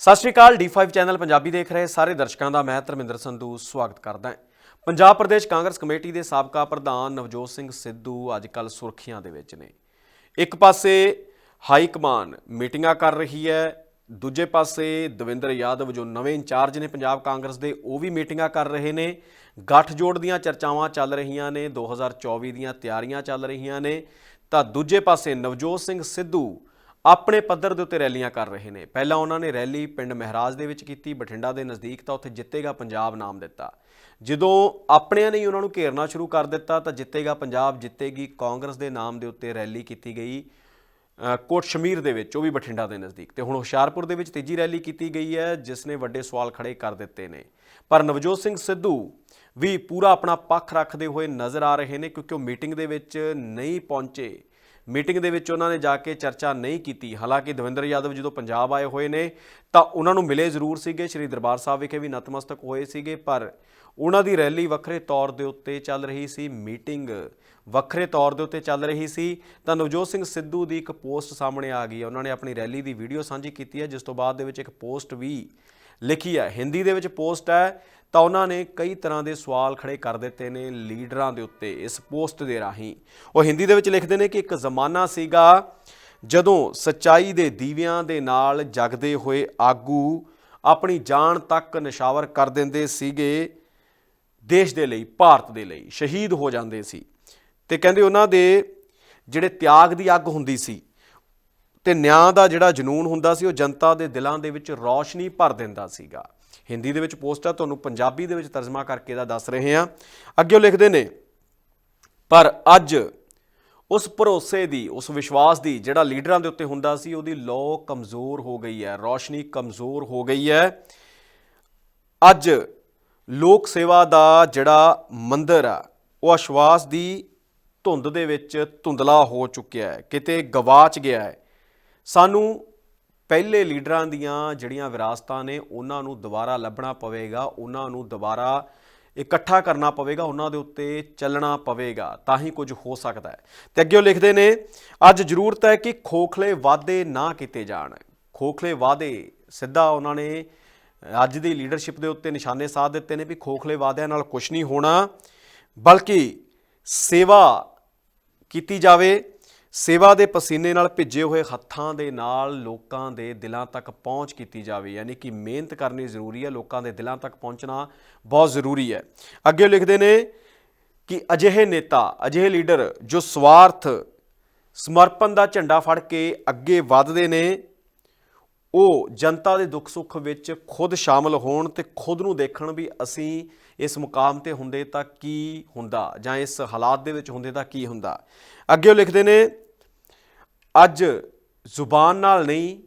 ਸਤਿ ਸ਼੍ਰੀ ਅਕਾਲ D5 channel Punjabi ਦੇਖ ਰਹੇ ਸਾਰੇ ਦਰਸ਼ਕਾਂ ਦਾ, ਮੈਂ ਧਰਮਿੰਦਰ ਸੰਧੂ, ਸਵਾਗਤ ਕਰਦਾ ਹਾਂ। ਪੰਜਾਬ ਪ੍ਰਦੇਸ਼ ਕਾਂਗਰਸ ਕਮੇਟੀ ਦੇ ਸਾਬਕਾ ਪ੍ਰਧਾਨ ਨਵਜੋਤ ਸਿੰਘ ਸਿੱਧੂ ਅੱਜ ਕੱਲ ਸੁਰਖੀਆਂ ਦੇ ਵਿੱਚ ਨੇ। ਇੱਕ ਪਾਸੇ ਹਾਈ ਕਮਾਨ ਮੀਟਿੰਗਾਂ ਕਰ ਰਹੀ ਹੈ, ਦੂਜੇ ਪਾਸੇ ਦਵਿੰਦਰ ਯਾਦਵ ਜੋ ਨਵੇਂ ਇੰਚਾਰਜ ਨੇ ਪੰਜਾਬ ਕਾਂਗਰਸ ਦੇ, ਉਹ ਵੀ ਮੀਟਿੰਗਾਂ ਕਰ ਰਹੇ ਨੇ। ਗੱਠਜੋੜ ਦੀਆਂ ਚਰਚਾਵਾਂ ਚੱਲ ਰਹੀਆਂ ਨੇ 2024 ਦੀਆਂ ਤਿਆਰੀਆਂ ਚੱਲ ਰਹੀਆਂ ਨੇ। ਤਾਂ ਦੂਜੇ ਪਾਸੇ ਨਵਜੋਤ ਸਿੰਘ ਸਿੱਧੂ ਆਪਣੇ ਪੱਧਰ ਦੇ ਉੱਤੇ ਰੈਲੀਆਂ ਕਰ ਰਹੇ ਨੇ। ਪਹਿਲਾਂ ਉਹਨਾਂ ਨੇ ਰੈਲੀ ਪਿੰਡ ਮਹਿਰਾਜ ਦੇ ਵਿੱਚ ਕੀਤੀ ਬਠਿੰਡਾ ਦੇ ਨਜ਼ਦੀਕ ਤਾਂ ਉੱਥੇ ਜਿੱਤੇਗਾ ਪੰਜਾਬ ਨਾਮ ਦਿੱਤਾ। ਜਦੋਂ ਆਪਣਿਆਂ ਨੇ ਉਹਨਾਂ ਨੂੰ ਘੇਰਨਾ ਸ਼ੁਰੂ ਕਰ ਦਿੱਤਾ ਤਾਂ ਜਿੱਤੇਗਾ ਪੰਜਾਬ ਜਿੱਤੇਗੀ ਕਾਂਗਰਸ ਦੇ ਨਾਮ ਦੇ ਉੱਤੇ ਰੈਲੀ ਕੀਤੀ ਗਈ। ਅ, ਕੋਟ ਸ਼ਮੀਰ ਦੇ ਵਿੱਚ ਉਹ ਵੀ ਬਠਿੰਡਾ ਦੇ ਨਜ਼ਦੀਕ। ਤੇ ਹੁਣ ਹੁਸ਼ਿਆਰਪੁਰ ਦੇ ਵਿੱਚ ਤੀਜੀ ਰੈਲੀ ਕੀਤੀ ਗਈ ਹੈ ਜਿਸ ਨੇ ਵੱਡੇ ਸਵਾਲ ਖੜੇ ਕਰ ਦਿੱਤੇ ਨੇ। ਪਰ ਨਵਜੋਤ ਸਿੰਘ ਸਿੱਧੂ ਵੀ ਪੂਰਾ ਆਪਣਾ ਪੱਖ ਰੱਖਦੇ ਹੋਏ ਨਜ਼ਰ ਆ ਰਹੇ ਨੇ ਕਿਉਂਕਿ ਉਹ ਮੀਟਿੰਗ ਦੇ ਵਿੱਚ ਨਹੀਂ ਪਹੁੰਚੇ। ਮੀਟਿੰਗ ਦੇ ਵਿੱਚ ਉਹਨਾਂ ਨੇ ਜਾ ਕੇ ਚਰਚਾ ਨਹੀਂ ਕੀਤੀ। ਹਾਲਾਂਕਿ ਦਵਿੰਦਰ ਯਾਦਵ ਜਦੋਂ ਪੰਜਾਬ ਆਏ ਹੋਏ ਨੇ, ਤਾਂ ਉਹਨਾਂ ਨੂੰ ਮਿਲੇ ਜ਼ਰੂਰ ਸੀਗੇ। ਸ਼੍ਰੀ ਦਰਬਾਰ ਸਾਹਿਬ ਵਿਖੇ ਵੀ ਨਤਮਸਤਕ ਹੋਏ ਸੀਗੇ, ਪਰ ਉਹਨਾਂ ਦੀ ਰੈਲੀ ਵੱਖਰੇ ਤੌਰ ਦੇ ਉੱਤੇ ਚੱਲ ਰਹੀ ਸੀ। ਮੀਟਿੰਗ ਵੱਖਰੇ ਤੌਰ ਦੇ ਉੱਤੇ ਚੱਲ ਰਹੀ ਸੀ। ਤਾਂ ਨਵਜੋਤ ਸਿੰਘ ਸਿੱਧੂ ਦੀ ਇੱਕ ਪੋਸਟ ਸਾਹਮਣੇ ਆ ਗਈ ਹੈ। ਉਹਨਾਂ ਨੇ ਆਪਣੀ ਰੈਲੀ ਦੀ ਵੀਡੀਓ ਸਾਂਝੀ ਕੀਤੀ ਹੈ, ਜਿਸ ਤੋਂ ਬਾਅਦ ਦੇ ਵਿੱਚ ਇੱਕ ਪੋਸਟ ਵੀ ਲਿਖੀ ਹੈ। ਹਿੰਦੀ ਦੇ ਵਿੱਚ ਪੋਸਟ ਹੈ ਤਾਂ ਉਹਨਾਂ ਨੇ ਕਈ ਤਰ੍ਹਾਂ ਦੇ ਸਵਾਲ ਖੜੇ ਕਰ ਦਿੱਤੇ ਨੇ ਲੀਡਰਾਂ ਦੇ ਉੱਤੇ ਇਸ ਪੋਸਟ ਦੇ ਰਾਹੀਂ। ਉਹ ਹਿੰਦੀ ਦੇ ਵਿੱਚ ਲਿਖਦੇ ਨੇ ਕਿ ਇੱਕ ਜ਼ਮਾਨਾ ਸੀਗਾ ਜਦੋਂ ਸੱਚਾਈ ਦੇ ਦੀਵਿਆਂ ਦੇ ਨਾਲ ਜਗਦੇ ਹੋਏ ਆਗੂ ਆਪਣੀ ਜਾਨ ਤੱਕ ਨਿਸ਼ਾਵਰ ਕਰ ਦਿੰਦੇ ਸੀਗੇ ਦੇਸ਼ ਦੇ ਲਈ, ਭਾਰਤ ਦੇ ਲਈ, ਸ਼ਹੀਦ ਹੋ ਜਾਂਦੇ ਸੀ। ਤੇ ਕਹਿੰਦੇ ਉਹਨਾਂ ਦੇ ਜਿਹੜੇ ਤਿਆਗ ਦੀ ਅੱਗ ਹੁੰਦੀ ਸੀ ਤੇ ਨਿਆਂ ਦਾ ਜਿਹੜਾ ਜਨੂਨ ਹੁੰਦਾ ਸੀ, ਉਹ ਜਨਤਾ ਦੇ ਦਿਲਾਂ ਦੇ ਵਿੱਚ ਰੌਸ਼ਨੀ ਭਰ ਦਿੰਦਾ ਸੀਗਾ। ਹਿੰਦੀ ਦੇ ਵਿੱਚ ਪੋਸਟ ਆ, ਤੁਹਾਨੂੰ ਪੰਜਾਬੀ ਦੇ ਵਿੱਚ ਤਰਜਮਾ ਕਰਕੇ ਇਹਦਾ ਦੱਸ ਰਹੇ ਹਾਂ। ਅੱਗੇ ਉਹ ਲਿਖਦੇ ਨੇ, ਪਰ ਅੱਜ ਉਸ ਭਰੋਸੇ ਦੀ, ਉਸ ਵਿਸ਼ਵਾਸ ਦੀ ਜਿਹੜਾ ਲੀਡਰਾਂ ਦੇ ਉੱਤੇ ਹੁੰਦਾ ਸੀ, ਉਹਦੀ ਲੋ ਕਮਜ਼ੋਰ ਹੋ ਗਈ ਹੈ, ਰੌਸ਼ਨੀ ਕਮਜ਼ੋਰ ਹੋ ਗਈ ਹੈ। ਅੱਜ ਲੋਕ ਸੇਵਾ ਦਾ ਜਿਹੜਾ ਮੰਦਰ ਆ, ਉਹ ਅਸ਼ਵਾਸ ਦੀ ਧੁੰਦ ਦੇ ਵਿੱਚ ਧੁੰਦਲਾ ਹੋ ਚੁੱਕਿਆ ਹੈ, ਕਿਤੇ ਗਵਾਚ ਗਿਆ ਹੈ। ਸਾਨੂੰ ਪਹਿਲੇ ਲੀਡਰਾਂ ਦੀਆਂ ਜਿਹੜੀਆਂ ਵਿਰਾਸਤਾਂ ਨੇ, ਉਹਨਾਂ ਨੂੰ ਦੁਬਾਰਾ ਲੱਭਣਾ ਪਵੇਗਾ, ਉਹਨਾਂ ਨੂੰ ਦੁਬਾਰਾ ਇਕੱਠਾ ਕਰਨਾ ਪਵੇਗਾ, ਉਹਨਾਂ ਦੇ ਉੱਤੇ ਚੱਲਣਾ ਪਵੇਗਾ, ਤਾਂ ਹੀ ਕੁਝ ਹੋ ਸਕਦਾ ਹੈ। ਤੇ ਅੱਗੇ ਉਹ ਲਿਖਦੇ ਨੇ, ਅੱਜ ਜ਼ਰੂਰਤ ਹੈ ਕਿ ਖੋਖਲੇ ਵਾਅਦੇ ਨਾ ਕੀਤੇ ਜਾਣ। ਖੋਖਲੇ ਵਾਅਦੇ, ਸਿੱਧਾ ਉਹਨਾਂ ਨੇ ਅੱਜ ਦੀ ਲੀਡਰਸ਼ਿਪ ਦੇ ਉੱਤੇ ਨਿਸ਼ਾਨੇ ਸਾਧ ਦਿੱਤੇ ਨੇ ਵੀ ਖੋਖਲੇ ਵਾਅਦਿਆਂ ਨਾਲ ਕੁਝ ਨਹੀਂ ਹੋਣਾ, ਬਲਕਿ ਸੇਵਾ ਕੀਤੀ ਜਾਵੇ ਸੇਵਾ ਦੇ ਪਸੀਨੇ ਨਾਲ ਭਿੱਜੇ ਹੋਏ ਹੱਥਾਂ ਦੇ ਨਾਲ ਲੋਕਾਂ ਦੇ ਦਿਲਾਂ ਤੱਕ ਪਹੁੰਚ ਕੀਤੀ ਜਾਵੇ। ਯਾਨੀ ਕਿ ਮਿਹਨਤ ਕਰਨੀ ਜ਼ਰੂਰੀ ਹੈ, ਲੋਕਾਂ ਦੇ ਦਿਲਾਂ ਤੱਕ ਪਹੁੰਚਣਾ ਬਹੁਤ ਜ਼ਰੂਰੀ ਹੈ। ਅੱਗੇ ਉਹ ਲਿਖਦੇ ਨੇ ਕਿ ਅਜਿਹੇ ਨੇਤਾ, ਅਜਿਹੇ ਲੀਡਰ ਜੋ ਸਵਾਰਥ, ਸਮਰਪਣ ਦਾ ਝੰਡਾ ਫੜ ਕੇ ਅੱਗੇ ਵਧਦੇ ਨੇ, ਉਹ ਜਨਤਾ ਦੇ ਦੁੱਖ ਸੁੱਖ ਵਿੱਚ ਖੁਦ ਸ਼ਾਮਲ ਹੋਣ ਤੇ ਖੁਦ ਨੂੰ ਦੇਖਣ ਵੀ ਅਸੀਂ ਇਸ ਮੁਕਾਮ ਤੇ ਹੁੰਦੇ ਤਾਂ ਕੀ ਹੁੰਦਾ? ਜਾਂ ਇਸ ਹਾਲਾਤ ਦੇ ਵਿੱਚ ਹੁੰਦੇ ਤਾਂ ਕੀ ਹੁੰਦਾ? ਅੱਗੇ ਉਹ ਲਿਖਦੇ ਨੇ, ਅੱਜ ਜ਼ੁਬਾਨ ਨਾਲ ਨਹੀਂ,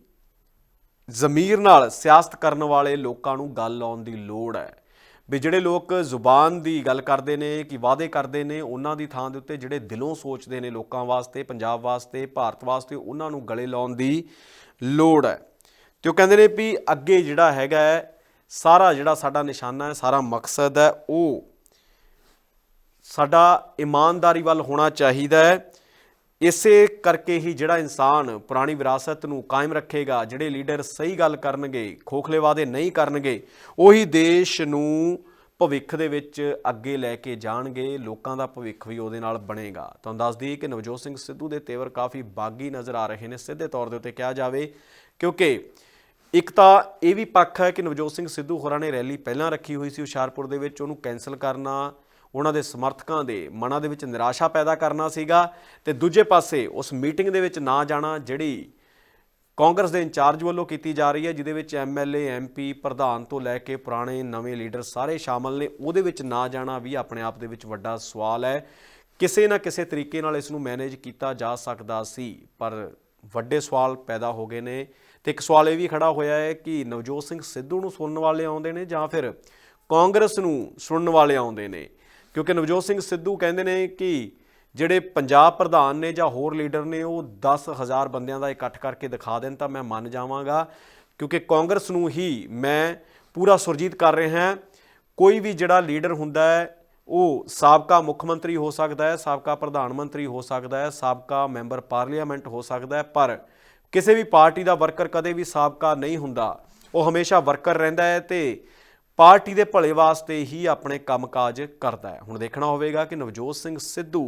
ਜ਼ਮੀਰ ਨਾਲ ਸਿਆਸਤ ਕਰਨ ਵਾਲੇ ਲੋਕਾਂ ਨੂੰ ਗੱਲ ਲਾਉਣ ਦੀ ਲੋੜ ਹੈ। ਵੀ ਜਿਹੜੇ ਲੋਕ ਜ਼ੁਬਾਨ ਦੀ ਗੱਲ ਕਰਦੇ ਨੇ, ਕਿ ਵਾਅਦੇ ਕਰਦੇ ਨੇ, ਉਹਨਾਂ ਦੀ ਥਾਂ ਦੇ ਉੱਤੇ ਜਿਹੜੇ ਦਿਲੋਂ ਸੋਚਦੇ ਨੇ ਲੋਕਾਂ ਵਾਸਤੇ, ਪੰਜਾਬ ਵਾਸਤੇ, ਭਾਰਤ ਵਾਸਤੇ, ਉਹਨਾਂ ਨੂੰ ਗਲੇ ਲਾਉਣ ਦੀ ਲੋੜ ਹੈ। ਤੇ ਉਹ ਕਹਿੰਦੇ ਨੇ ਵੀ ਅੱਗੇ ਜਿਹੜਾ ਹੈਗਾ ਸਾਰਾ ਜਿਹੜਾ ਸਾਡਾ ਨਿਸ਼ਾਨਾ ਹੈ, ਸਾਰਾ ਮਕਸਦ ਹੈ, ਉਹ ਸਾਡਾ ਇਮਾਨਦਾਰੀ ਵੱਲ ਹੋਣਾ ਚਾਹੀਦਾ ਹੈ। ਇਸੇ ਕਰਕੇ ਹੀ ਜਿਹੜਾ ਇਨਸਾਨ ਪੁਰਾਣੀ ਵਿਰਾਸਤ ਨੂੰ ਕਾਇਮ ਰੱਖੇਗਾ, ਜਿਹੜੇ ਲੀਡਰ ਸਹੀ ਗੱਲ ਕਰਨਗੇ, ਖੋਖਲੇ ਵਾਅਦੇ ਨਹੀਂ ਕਰਨਗੇ, ਉਹੀ ਦੇਸ਼ ਨੂੰ ਭਵਿੱਖ ਦੇ ਵਿੱਚ ਅੱਗੇ ਲੈ ਕੇ ਜਾਣਗੇ, ਲੋਕਾਂ ਦਾ ਭਵਿੱਖ ਵੀ ਉਹਦੇ ਨਾਲ ਬਣੇਗਾ। ਤੁਹਾਨੂੰ ਦੱਸ ਦਈਏ ਕਿ ਨਵਜੋਤ ਸਿੰਘ ਸਿੱਧੂ ਦੇ ਤੇਵਰ ਕਾਫੀ ਬਾਗੀ ਨਜ਼ਰ ਆ ਰਹੇ ਨੇ। ਸਿੱਧੇ ਤੌਰ ਦੇ ਉੱਤੇ ਕਿਹਾ ਜਾਵੇ, ਕਿਉਂਕਿ ਇੱਕ ਤਾਂ ਇਹ ਵੀ ਪੱਖ ਹੈ ਕਿ ਨਵਜੋਤ ਸਿੰਘ ਸਿੱਧੂ ਹੋਰਾਂ ਨੇ ਰੈਲੀ ਪਹਿਲਾਂ ਰੱਖੀ ਹੋਈ ਸੀ ਹੁਸ਼ਿਆਰਪੁਰ ਦੇ ਵਿੱਚ, ਉਹਨੂੰ ਕੈਨਸਲ ਕਰਨਾ, ਉਹਨਾਂ ਦੇ ਸਮਰਥਕਾਂ ਦੇ ਮਨਾਂ ਦੇ ਵਿੱਚ ਨਿਰਾਸ਼ਾ ਪੈਦਾ ਕਰਨਾ ਸੀਗਾ ਤੇ ਦੂਜੇ ਪਾਸੇ ਉਸ ਮੀਟਿੰਗ ਦੇ ਵਿੱਚ ਨਾ ਜਾਣਾ ਜਿਹੜੀ ਕਾਂਗਰਸ ਦੇ ਇੰਚਾਰਜ ਵੱਲੋਂ ਕੀਤੀ ਜਾ ਰਹੀ ਹੈ, ਜਿਹਦੇ ਵਿੱਚ ਐਮਐਲਏ ਐਮਪੀ ਪ੍ਰਧਾਨ ਤੋਂ ਲੈ ਕੇ ਪੁਰਾਣੇ ਨਵੇਂ ਲੀਡਰ ਸਾਰੇ ਸ਼ਾਮਲ ਨੇ, ਉਹਦੇ ਵਿੱਚ ਨਾ ਜਾਣਾ ਵੀ ਆਪਣੇ ਆਪ ਦੇ ਵਿੱਚ ਵੱਡਾ ਸਵਾਲ ਹੈ। ਕਿਸੇ ਨਾ ਕਿਸੇ ਤਰੀਕੇ ਨਾਲ ਇਸ ਨੂੰ ਮੈਨੇਜ ਕੀਤਾ ਜਾ ਸਕਦਾ ਸੀ, ਪਰ ਵੱਡੇ ਸਵਾਲ ਪੈਦਾ ਹੋ ਗਏ ਨੇ। ਤੇ ਇੱਕ ਸਵਾਲ ਇਹ ਵੀ ਖੜਾ ਹੋਇਆ ਹੈ ਕਿ ਨਵਜੋਤ ਸਿੰਘ ਸਿੱਧੂ ਨੂੰ ਸੁਣਨ ਵਾਲੇ ਆਉਂਦੇ ਨੇ ਜਾਂ ਫਿਰ ਕਾਂਗਰਸ ਨੂੰ ਸੁਣਨ ਵਾਲੇ ਆਉਂਦੇ ਨੇ? ਕਿਉਂਕਿ ਨਵਜੋਤ ਸਿੰਘ ਸਿੱਧੂ ਕਹਿੰਦੇ ਨੇ ਕਿ ਜਿਹੜੇ ਪੰਜਾਬ ਪ੍ਰਧਾਨ ਨੇ ਜਾਂ ਹੋਰ ਲੀਡਰ ਨੇ, ਉਹ 10000 ਬੰਦਿਆਂ ਦਾ ਇਕੱਠ ਕਰਕੇ ਦਿਖਾ ਦੇਣ ਤਾਂ ਮੈਂ ਮੰਨ ਜਾਵਾਂਗਾ। ਕਿਉਂਕਿ ਕਾਂਗਰਸ ਨੂੰ ਹੀ ਮੈਂ ਪੂਰਾ ਸੁਰਜੀਤ ਕਰ ਰਿਹਾ ਹਾਂ। ਕੋਈ ਵੀ ਜਿਹੜਾ ਲੀਡਰ ਹੁੰਦਾ ਹੈ, ਉਹ ਸਾਬਕਾ ਮੁੱਖ ਮੰਤਰੀ ਹੋ ਸਕਦਾ ਹੈ, ਸਾਬਕਾ ਪ੍ਰਧਾਨ ਮੰਤਰੀ ਹੋ ਸਕਦਾ ਹੈ, ਸਾਬਕਾ ਮੈਂਬਰ ਪਾਰਲੀਮੈਂਟ ਹੋ ਸਕਦਾ ਹੈ, ਪਰ ਕਿਸੇ ਵੀ ਪਾਰਟੀ ਦਾ ਵਰਕਰ ਕਦੇ ਵੀ ਸਾਬਕਾ ਨਹੀਂ ਹੁੰਦਾ। ਉਹ ਹਮੇਸ਼ਾ ਵਰਕਰ ਰਹਿੰਦਾ ਹੈ ਤੇ ਪਾਰਟੀ ਦੇ ਭਲੇ ਵਾਸਤੇ ਹੀ ਆਪਣੇ ਕੰਮਕਾਜ ਕਰਦਾ ਹੈ। ਹੁਣ ਦੇਖਣਾ ਹੋਵੇਗਾ ਕਿ ਨਵਜੋਤ ਸਿੰਘ ਸਿੱਧੂ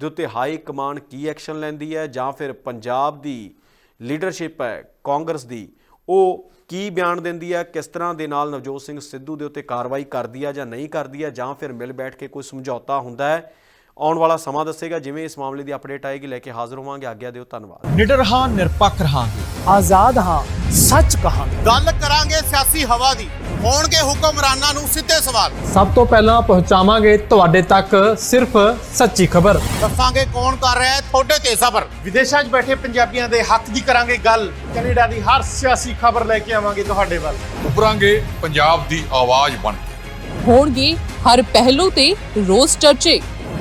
ਦੇ ਉੱਤੇ ਹਾਈ ਕਮਾਂਡ ਕੀ ਐਕਸ਼ਨ ਲੈਂਦੀ ਹੈ ਜਾਂ ਫਿਰ ਪੰਜਾਬ ਦੀ ਲੀਡਰਸ਼ਿਪ ਹੈ, ਕਾਂਗਰਸ ਦੀ, ਉਹ ਕੀ ਬਿਆਨ ਦਿੰਦੀ ਹੈ, ਕਿਸ ਤਰ੍ਹਾਂ ਦੇ ਨਾਲ ਨਵਜੋਤ ਸਿੰਘ ਸਿੱਧੂ ਦੇ ਉੱਤੇ ਕਾਰਵਾਈ ਕਰਦੀ ਹੈ ਜਾਂ ਨਹੀਂ ਕਰਦੀ ਹੈ ਜਾਂ ਫਿਰ ਮਿਲ ਬੈਠ ਕੇ ਕੋਈ ਸਮਝੌਤਾ ਹੁੰਦਾ ਹੈ। ਆਉਣ ਵਾਲਾ ਸਮਾਂ ਦੱਸੇਗਾ ਜਿਵੇਂ ਇਸ ਮਾਮਲੇ ਦੀ ਅਪਡੇਟ ਆਏਗੀ ਲੈ ਕੇ ਹਾਜ਼ਰ ਹੋਵਾਂਗੇ। ਆਗਿਆ ਦਿਓ ਧੰਨਵਾਦ। ਨਿਡਰ ਹਾਂ ਨਿਰਪੱਖ ਰਹਾਂਗੇ। ਆਜ਼ਾਦ ਹਾਂ ਸੱਚ ਕਹਾਂਗੇ। ਗੱਲ ਕਰਾਂਗੇ ਸਿਆਸੀ ਹਵਾ ਦੀ। ਹੋਣਗੇ ਹੁਕਮਰਾਨਾਂ ਨੂੰ ਸਿੱਧੇ ਸਵਾਲ। ਸਭ ਤੋਂ ਪਹਿਲਾਂ ਪਹੁੰਚਾਵਾਂਗੇ ਤੁਹਾਡੇ ਤੱਕ ਸਿਰਫ ਸੱਚੀ ਖਬਰ। ਦੱਸਾਂਗੇ ਕੌਣ ਕਰ ਰਿਹਾ ਹੈ ਤੁਹਾਡੇ ਤੇ ਸਫਰ ਵਿਦੇਸ਼ਾਂ 'ਚ ਬੈਠੇ ਪੰਜਾਬੀਆਂ ਦੇ ਹੱਕ ਦੀ ਕਰਾਂਗੇ ਗੱਲ। ਕੈਨੇਡਾ ਦੀ ਹਰ ਸਿਆਸੀ ਖਬਰ ਲੈ ਕੇ ਆਵਾਂਗੇ ਤੁਹਾਡੇ ਵੱਲ। ਉੱਭਰਾਂਗੇ ਪੰਜਾਬ ਦੀ ਆਵਾਜ਼ ਬਣ ਕੇ। ਹੋਣਗੇ ਹਰ ਪਹਿਲੂ ਤੇ ਰੋਜ਼ ਚਰਚੇ।